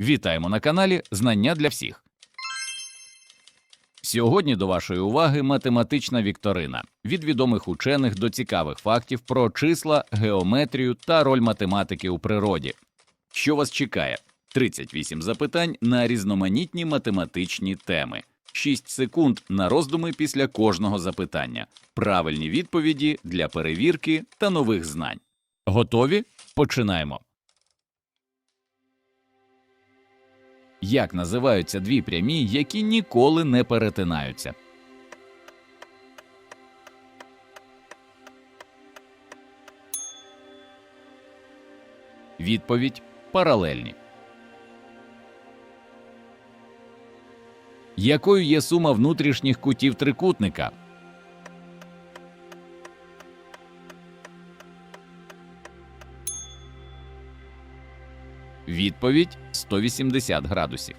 Вітаємо на каналі Знання для всіх. Сьогодні до вашої уваги математична вікторина від відомих учених до цікавих фактів про числа, геометрію та роль математики у природі. Що вас чекає? 38 запитань на різноманітні математичні теми. 6 секунд на роздуми після кожного запитання, правильні відповіді для перевірки та нових знань. Готові? Починаємо. Як називаються дві прямі, які ніколи не перетинаються? Відповідь паралельні. Якою є сума внутрішніх кутів трикутника? Відповідь 180 градусів.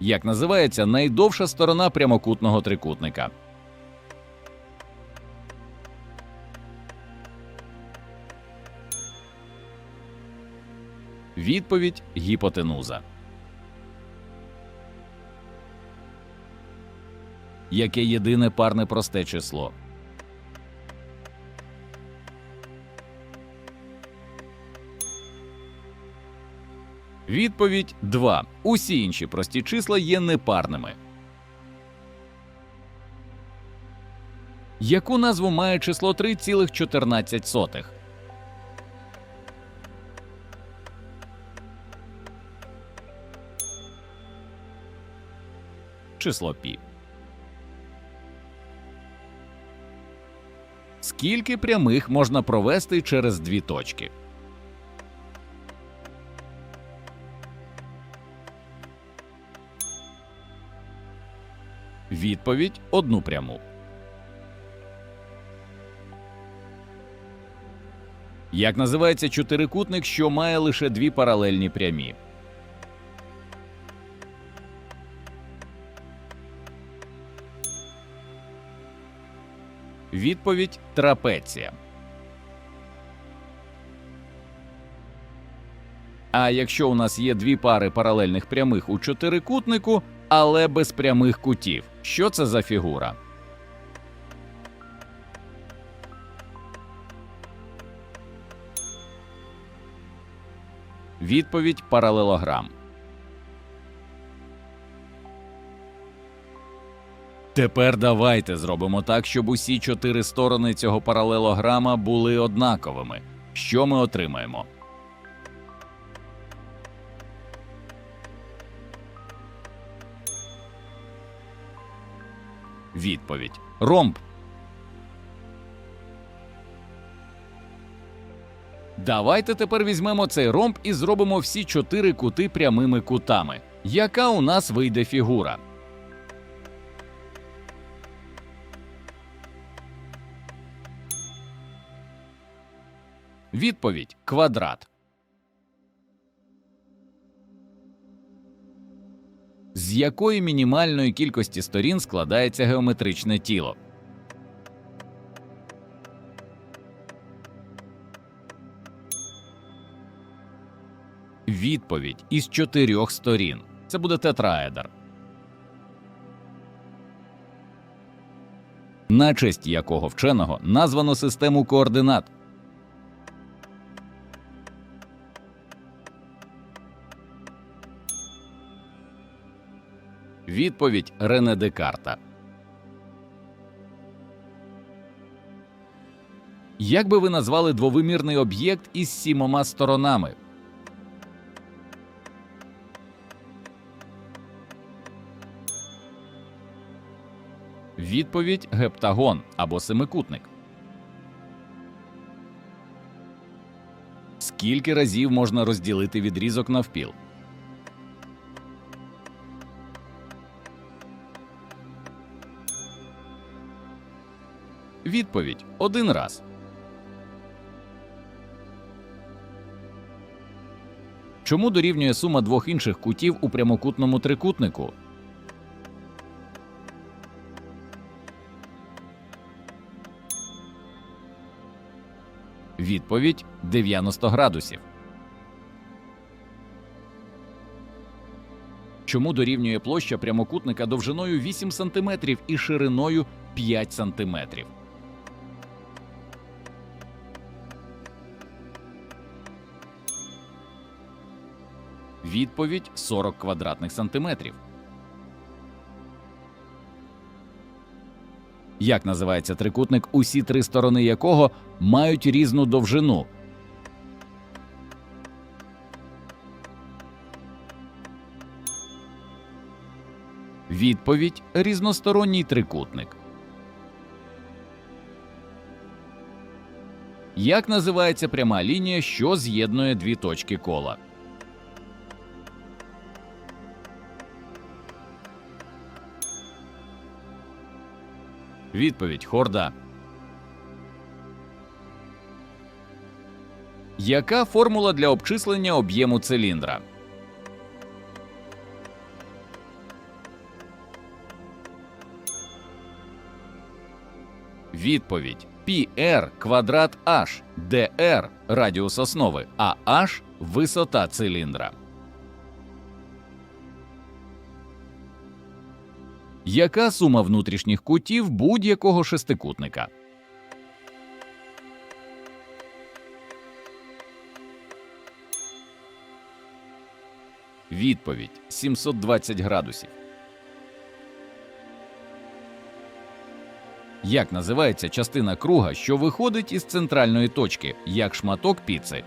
Як називається найдовша сторона прямокутного трикутника? Відповідь гіпотенуза. Яке єдине парне просте число? Відповідь 2. Усі інші прості числа є непарними. Яку назву має число 3,14? Число пі. Скільки прямих можна провести через дві точки? Відповідь одну пряму. Як називається чотирикутник, що має лише дві паралельні прямі? Відповідь трапеція. А якщо у нас є дві пари паралельних прямих у чотирикутнику, але без прямих кутів, що це за фігура? Відповідь паралелограм. Тепер давайте зробимо так, щоб усі чотири сторони цього паралелограма були однаковими. Що ми отримаємо? Відповідь ромб. Давайте тепер візьмемо цей ромб і зробимо всі чотири кути прямими кутами. Яка у нас вийде фігура? Відповідь квадрат. З якої мінімальної кількості сторін складається геометричне тіло? Відповідь із чотирьох сторін. Це буде тетраедр. На честь якого вченого названо систему координат. Відповідь Рене Декарта. Як би ви назвали двовимірний об'єкт із сімома сторонами? Відповідь гептагон або семикутник. Скільки разів можна розділити відрізок навпіл? Відповідь один раз. Чому дорівнює сума двох інших кутів у прямокутному трикутнику? Відповідь 90 градусів. Чому дорівнює площа прямокутника довжиною 8 см і шириною 5 см? Відповідь 40 квадратних сантиметрів. Як називається трикутник, усі три сторони якого мають різну довжину? Відповідь різносторонній трикутник. Як називається пряма лінія, що з'єднує дві точки кола? Відповідь Хорда. Яка формула для обчислення об'єму циліндра? Відповідь πr квадрат h, де r – радіус основи, а h – висота циліндра. Яка сума внутрішніх кутів будь-якого шестикутника? Відповідь 720 градусів. Як називається частина круга, що виходить із центральної точки, як шматок піци?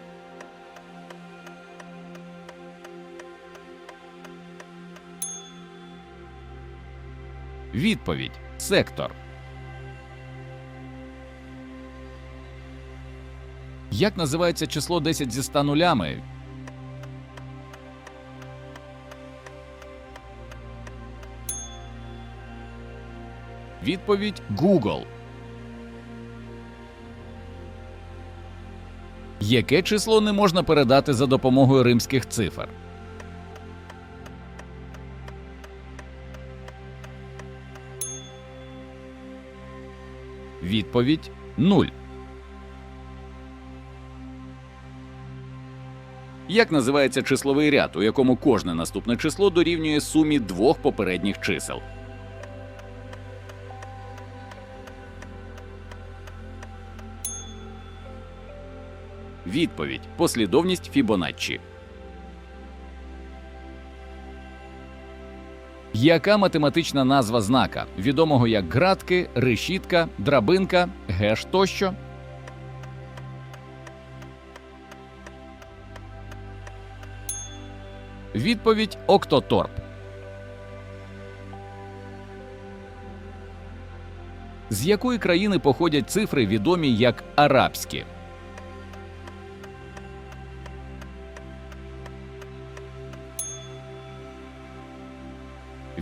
Відповідь сектор. Як називається число 10 зі 100 нулями? Відповідь Google. Яке число не можна передати за допомогою римських цифр? Відповідь 0. Як називається числовий ряд, у якому кожне наступне число дорівнює сумі двох попередніх чисел? Відповідь послідовність Фібоначчі. Яка математична назва знака, відомого як градки, решітка, драбинка, геш тощо? Відповідь Октоторп. З якої країни походять цифри, відомі як арабські?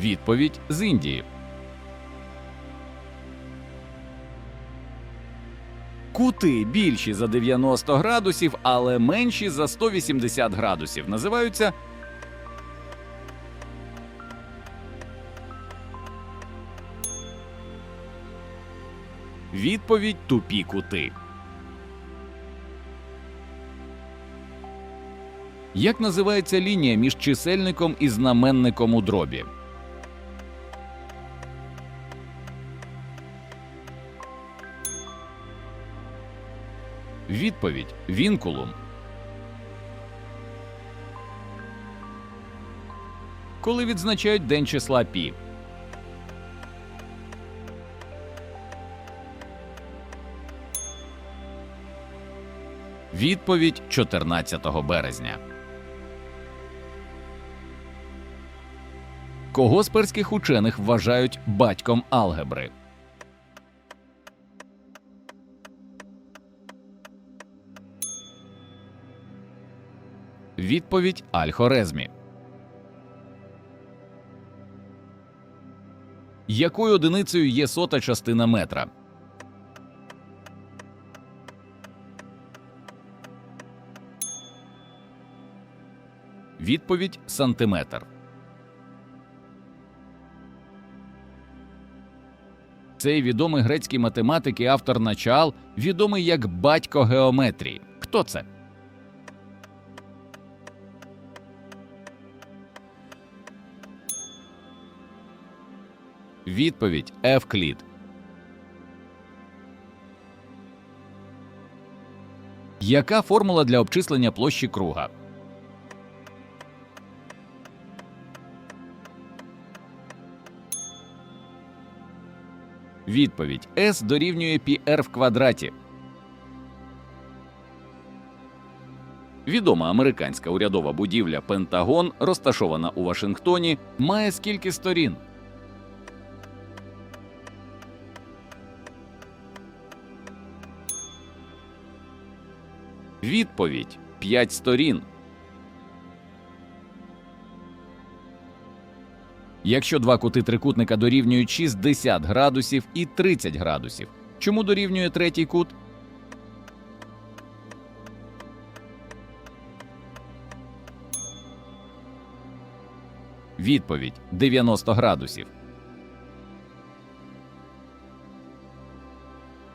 Відповідь з Індії. Кути більші за 90 градусів, але менші за 180 градусів. Називаються відповідь тупі кути. Як називається лінія між чисельником і знаменником у дробі? Відповідь Вінкулум. Коли відзначають день числа пі. Відповідь 14 березня. Кого з перських учених вважають батьком алгебри? Відповідь Аль-Хорезмі. Якою одиницею є сота частина метра? Відповідь сантиметр. Цей відомий грецький математик і автор начал, відомий як батько геометрії. Хто це? Відповідь Евклід. Яка формула для обчислення площі круга? Відповідь S дорівнює πr в квадраті. Відома американська урядова будівля Пентагон, розташована у Вашингтоні, має скільки сторін? Відповідь 5 сторін. Якщо два кути трикутника дорівнюють 60 градусів і 30 градусів, чому дорівнює третій кут? Відповідь 90 градусів.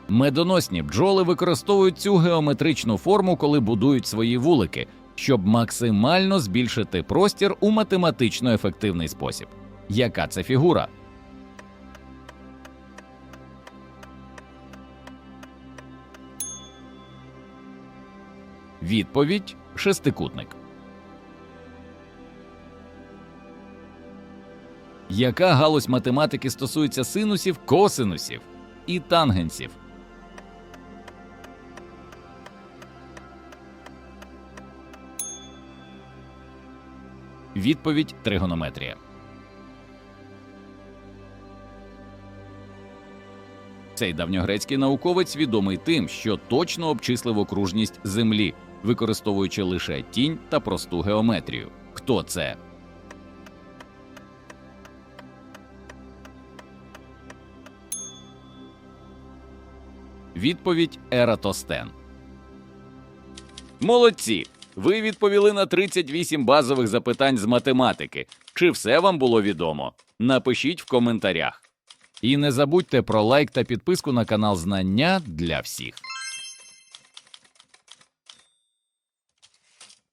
Медоносні бджоли використовують цю геометричну форму, коли будують свої вулики, щоб максимально збільшити простір у математично ефективний спосіб. Яка це фігура? Відповідь шестикутник. Яка галузь математики стосується синусів, косинусів і тангенсів? Відповідь тригонометрія. Цей давньогрецький науковець відомий тим, що точно обчислив окружність Землі, використовуючи лише тінь та просту геометрію. Хто це? Відповідь Ератостен. Молодці! Ви відповіли на 38 базових запитань з математики. Чи все вам було відомо? Напишіть в коментарях. І не забудьте про лайк та підписку на канал Знання для всіх.